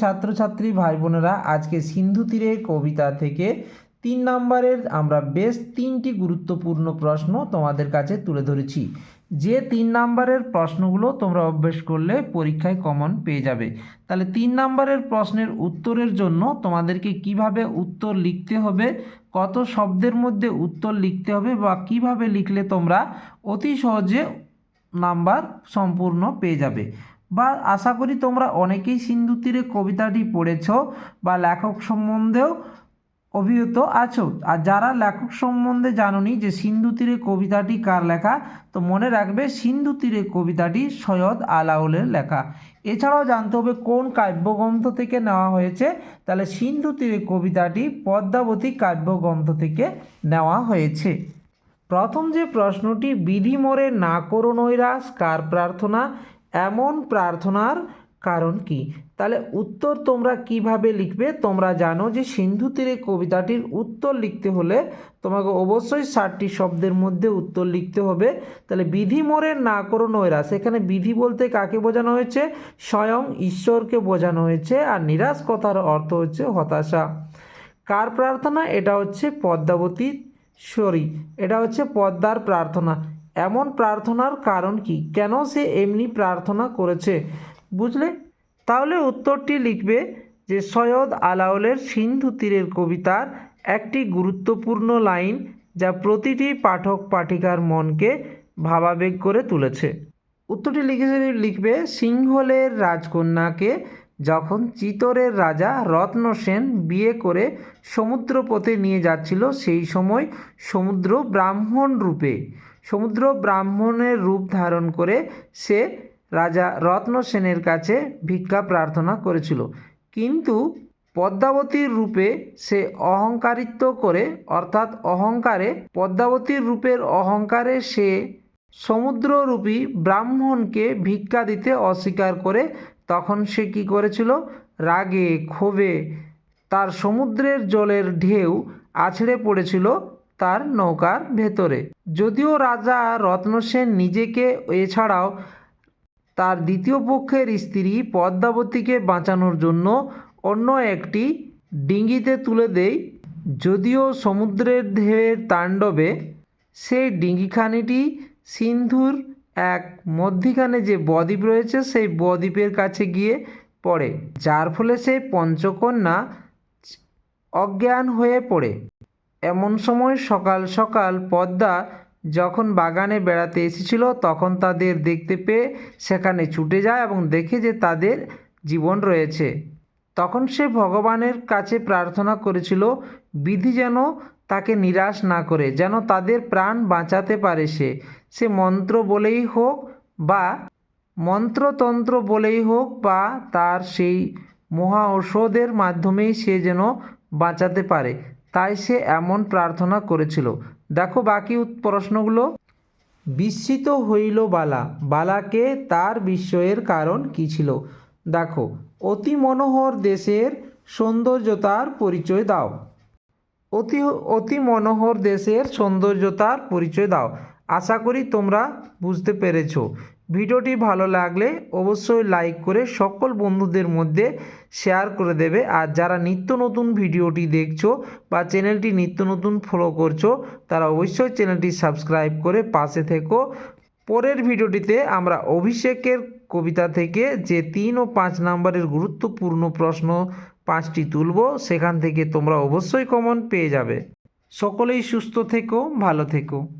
ছাত্রছাত্রী ভাই বোনেরা আজকে সিন্ধু তীরের কবিতা থেকে তিন নম্বরের আমরা বেশ তিনটি গুরুত্বপূর্ণ প্রশ্ন তোমাদের কাছে তুলে ধরেছি। যে তিন নম্বরের প্রশ্নগুলো তোমরা অভ্যেস করলে পরীক্ষায় কমন পেয়ে যাবে। তাহলে তিন নম্বরের প্রশ্নের উত্তরের জন্য তোমাদেরকে কীভাবে উত্তর লিখতে হবে, কত শব্দের মধ্যে উত্তর লিখতে হবে বা কীভাবে লিখলে তোমরা অতি সহজে নাম্বার সম্পূর্ণ পেয়ে যাবে। বা আশা করি তোমরা অনেকেই সিন্ধু তীরে কবিতাটি পড়েছ বা লেখক সম্বন্ধেও অভিহিত আছো। আর যারা লেখক সম্বন্ধে জানোনি যে সিন্ধু তীরে কবিতাটি কার লেখা, তো মনে রাখবে সিন্ধু তীরে কবিতাটি সৈয়দ আলাউলের লেখা। এছাড়াও জানতে হবে কোন কাব্যগ্রন্থ থেকে নেওয়া হয়েছে। তাহলে সিন্ধু তীরে কবিতাটি পদ্মাবতী কাব্যগ্রন্থ থেকে নেওয়া হয়েছে। প্রথম যে প্রশ্নটি, বিধি মোরে না করো নৈরাস কার প্রার্থনা? এমন প্রার্থনার কারণ কি? তাহলে উত্তর তোমরা কীভাবে লিখবে? তোমরা জানো যে সিন্ধু তীরে কবিতাটির উত্তর লিখতে হলে তোমাকে অবশ্যই ষাটটি শব্দের মধ্যে উত্তর লিখতে হবে। তাহলে বিধি মোরে না করো নৈরাস এখানে বিধি বলতে কাকে বোঝানো হয়েছে? স্বয়ং ঈশ্বরকে বোঝানো হয়েছে। আর নিরাশ কথার অর্থ হচ্ছে হতাশা। কার প্রার্থনা? এটা হচ্ছে পদ্মাবতী সরি এটা হচ্ছে পদ্মার প্রার্থনা। এমন প্রার্থনার কারণ কি? কেন সে এমনি প্রার্থনা করেছে? বুঝলে? তাহলে উত্তরটি লিখবে যে সৈয়দ আলাউলের সিন্ধু তীরের কবিতার একটি গুরুত্বপূর্ণ লাইন যা প্রতিটি পাঠক পাঠিকার মনকে ভাবাবেগ করে তুলেছে। উত্তরটি লিখে লিখবে, সিংহলের রাজকন্যাকে যখন চিতরের রাজা রত্ন সেন বিয়ে করে সমুদ্রপথে নিয়ে যাচ্ছিল, সেই সময় সমুদ্র ব্রাহ্মণ রূপে সমুদ্র ব্রাহ্মণের রূপ ধারণ করে সে রাজা রত্নসেনের কাছে ভিক্ষা প্রার্থনা করেছিল। কিন্তু পদ্মাবতীর রূপে সে অহংকারিত্ব করে, অর্থাৎ অহংকারে, পদ্মাবতীর রূপের অহংকারে সে সমুদ্ররূপী ব্রাহ্মণকে ভিক্ষা দিতে অস্বীকার করে, তখন সে কি করেছিল? রাগে, ক্ষোভে তার সমুদ্রের জলের ঢেউ আছড়ে পড়েছিল তার নৌকার ভেতরে। যদিও রাজা রত্নসেন নিজেকে এছাড়াও তার দ্বিতীয় পক্ষের স্ত্রী পদ্মাবতীকে বাঁচানোর জন্য অন্য একটি ডিঙ্গিতে তুলে দেয়। যদিও সমুদ্রের ঢেউয়ের তাণ্ডবে সেই ডিঙ্গিখানিটি সিন্ধুর এক মধ্যিখানে যে বদ্বীপ রয়েছে, সেই বদ্বীপের কাছে গিয়ে পড়ে, যার ফলে সেই পঞ্চকন্যা অজ্ঞান হয়ে পড়ে। এমন সময় সকাল সকাল পদ্মা যখন বাগানে বেড়াতে এসেছিল, তখন তাদের দেখতে পেয়ে সেখানে ছুটে যায় এবং দেখে যে তাদের জীবন রয়েছে। তখন সে ভগবানের কাছে প্রার্থনা করেছিল, বিধি যেন তাকে নিরাশ না করে, যেন তাদের প্রাণ বাঁচাতে পারে সে। সে মন্ত্র বলেই হোক বা মন্ত্রতন্ত্র বলেই হোক বা তার সেই মহা ঔষধের মাধ্যমেই সে যেন বাঁচাতে পারে। তাই সে এমন প্রার্থনা করেছিল। দেখো বাকি প্রশ্নগুলো। বিস্মিত হইল বালা। বালাকে তার বিস্ময়ের কারণ কী ছিল? দেখো, অতি মনোহর দেশের সৌন্দর্যতার পরিচয় দাও। অতি অতি মনোহর দেশের সৌন্দর্যতার পরিচয় দাও। আশা করি তোমরা বুঝতে পেরেছ। ভিডিওটি ভালো লাগলে অবশ্যই লাইক করে সকল বন্ধুদের মধ্যে শেয়ার করে দেবে। আর যারা নিত্য নতুন ভিডিওটি দেখছ বা চ্যানেলটি নিত্য নতুন ফলো করছ, তারা অবশ্যই চ্যানেলটি সাবস্ক্রাইব করে পাশে থেকো। পরের ভিডিওটিতে আমরা অভিষেকের কবিতা থেকে যে তিন ও পাঁচ নম্বরের গুরুত্বপূর্ণ প্রশ্ন পাঁচটি তুলব, সেখান থেকে তোমরা অবশ্যই কমন পেয়ে যাবে। সকলেই সুস্থ থেকো, ভালো থেকো।